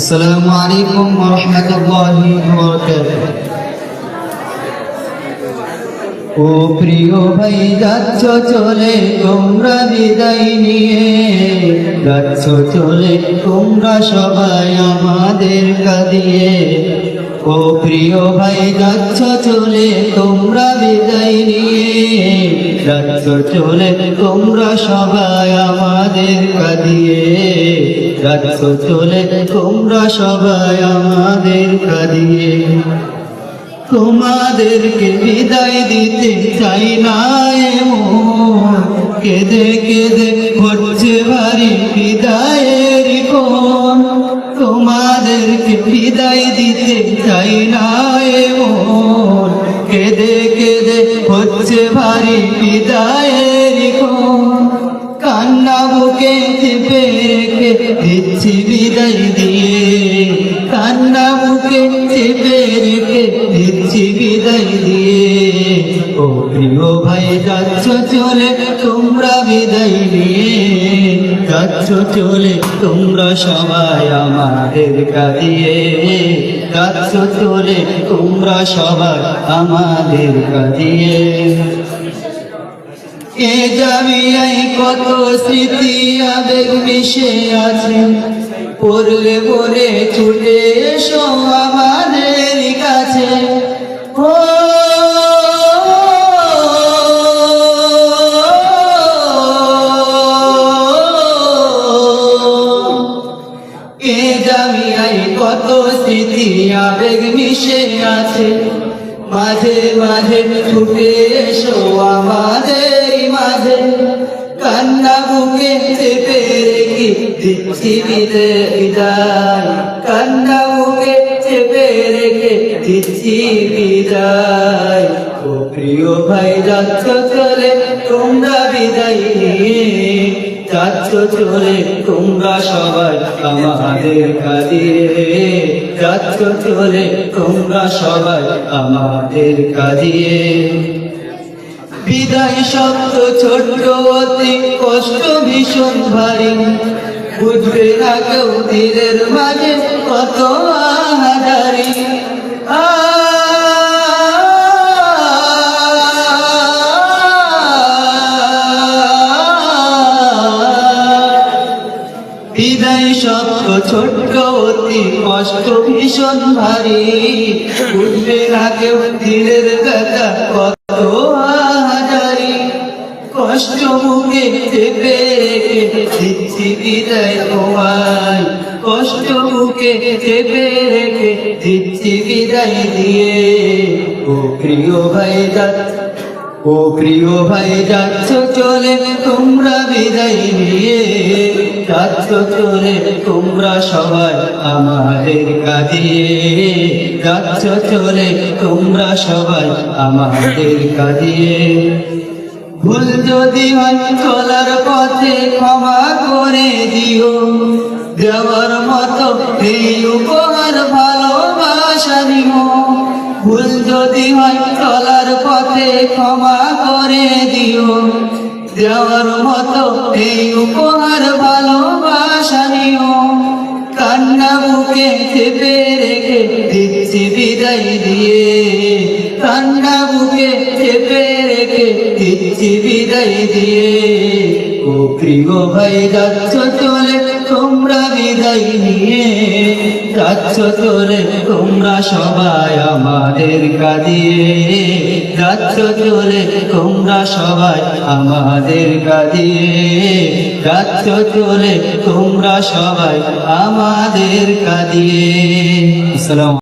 السلام عليكم ورحمة الله وبركاته ও প্রিয় ভাই যাচ্ছ চলে তোমরা বিদায় নিয়ে যাচ্ছ চলে তোমরা সবাই আমাদের কাঁদিয়ে ও প্রিয় ভাই যাচ্ছ চলে তোমরা বিদায় নিয়ে চলে, তোমরা সবাই আমাদের কাঁদিয়ে। যাচ্ছ চলে, তোমরা সবাই আমাদের কাঁদিয়ে। তোমাদেরকে বিদায় দিতে চাই না এমন। কেঁদে কেঁদে হচ্ছে ভারী বিদায়ের কোন তোমাদেরকে বিদায় দিতে চাই না কেঁদে হচ্ছে ভারী বিদায়ের কান্না বুকে চেপে রেখে দিচ্ছি বিদায় দিয়ে। কান্না বুকে চেপে রেখে দিচ্ছি বিদায় দিয়ে। ও প্রিয় ভাই, যাচ্ছ চলে তোমরা বিদায় নিয়ে। যাচ্ছ চলে, তোমরা সবাই আমাদের কাঁদিয়ে। যাচ্ছ চলে, তোমরা সবাই আমাদের কাঁদিয়ে। এ জামিয়াই কত স্মৃতি আবেগ মিশে আছে। পড়লে বলে ছুটে এসো আমাদের কাছে। এ জামিয়াই কত স্মৃতি আবেগ মিশে আছে। মাঝে মাঝে ছুটে এসো আমাদের মাঝে। কান্না বুকে চেপে রেখে দিচ্ছি বিদায়। কান্না বুকে চেপে রেখে দিচ্ছি বিদায়। ও প্রিয় ভাই যাচ্ছ চলে তোমরা বিদায় নিয়ে যাচ্ছ চলে তোমরা সবাই আমাদের কাঁদিয়ে যাচ্ছ চলে তোমরা সবাই আমাদের কাঁদিয়ে বিদায় শব্দ, ছোট্ট অতি কষ্ট, ভীষণ ভারী। বুঝবে না কেউ তীরের মাঝে কত আহারি বিদায় শব্দ ছোট্ট অতি কষ্ট, ভীষণ ভারী। বুঝবে না কেউ, দিলের ব্যথা কত হাজারি কষ্ট মুখে চেপে রেখে দিচ্ছি বিদায় তোমায়। কষ্ট মুখে চেপে রেখে দিচ্ছি বিদায় দিয়ে। ও প্রিয় ভাই যাচ্ছে ও প্রিয় ভাই, যাচ্ছ চলে, তোমরা বিদায় নিয়ে। যাচ্ছ চলে, তোমরা সবাই আমাদের কাঁদিয়ে। যাচ্ছ চলে, তোমরা সবাই আমাদের কাঁদিয়ে। ভুল যদি হয়, চলার পথে ক্ষমা করে দিও। দেওয়ার মতো এই উপহার ভালোবাসা দিও ভুল যদি হয়, চলার পথে ক্ষমা করে দিও। দেওয়ার মতো এই উপহার ভালোবাসা নিও। কান্না বুকে চেপে রেখে দিচ্ছি বিদায় দিয়ে। কান্না বুকে চেপে রেখে দিচ্ছি বিদায় দিয়ে। ও প্রিয় ভাই, যাচ্ছ চলে, তোমরা বিদায় নিয়ে। যাচ্ছ তোরে তোমরা সবাই আমাদের কাঁদিয়ে। যাচ্ছ তোরে তোমরা সবাই আমাদের কাঁদিয়ে। যাচ্ছ তোরে তোমরা সবাই আমাদের কাঁদিয়ে।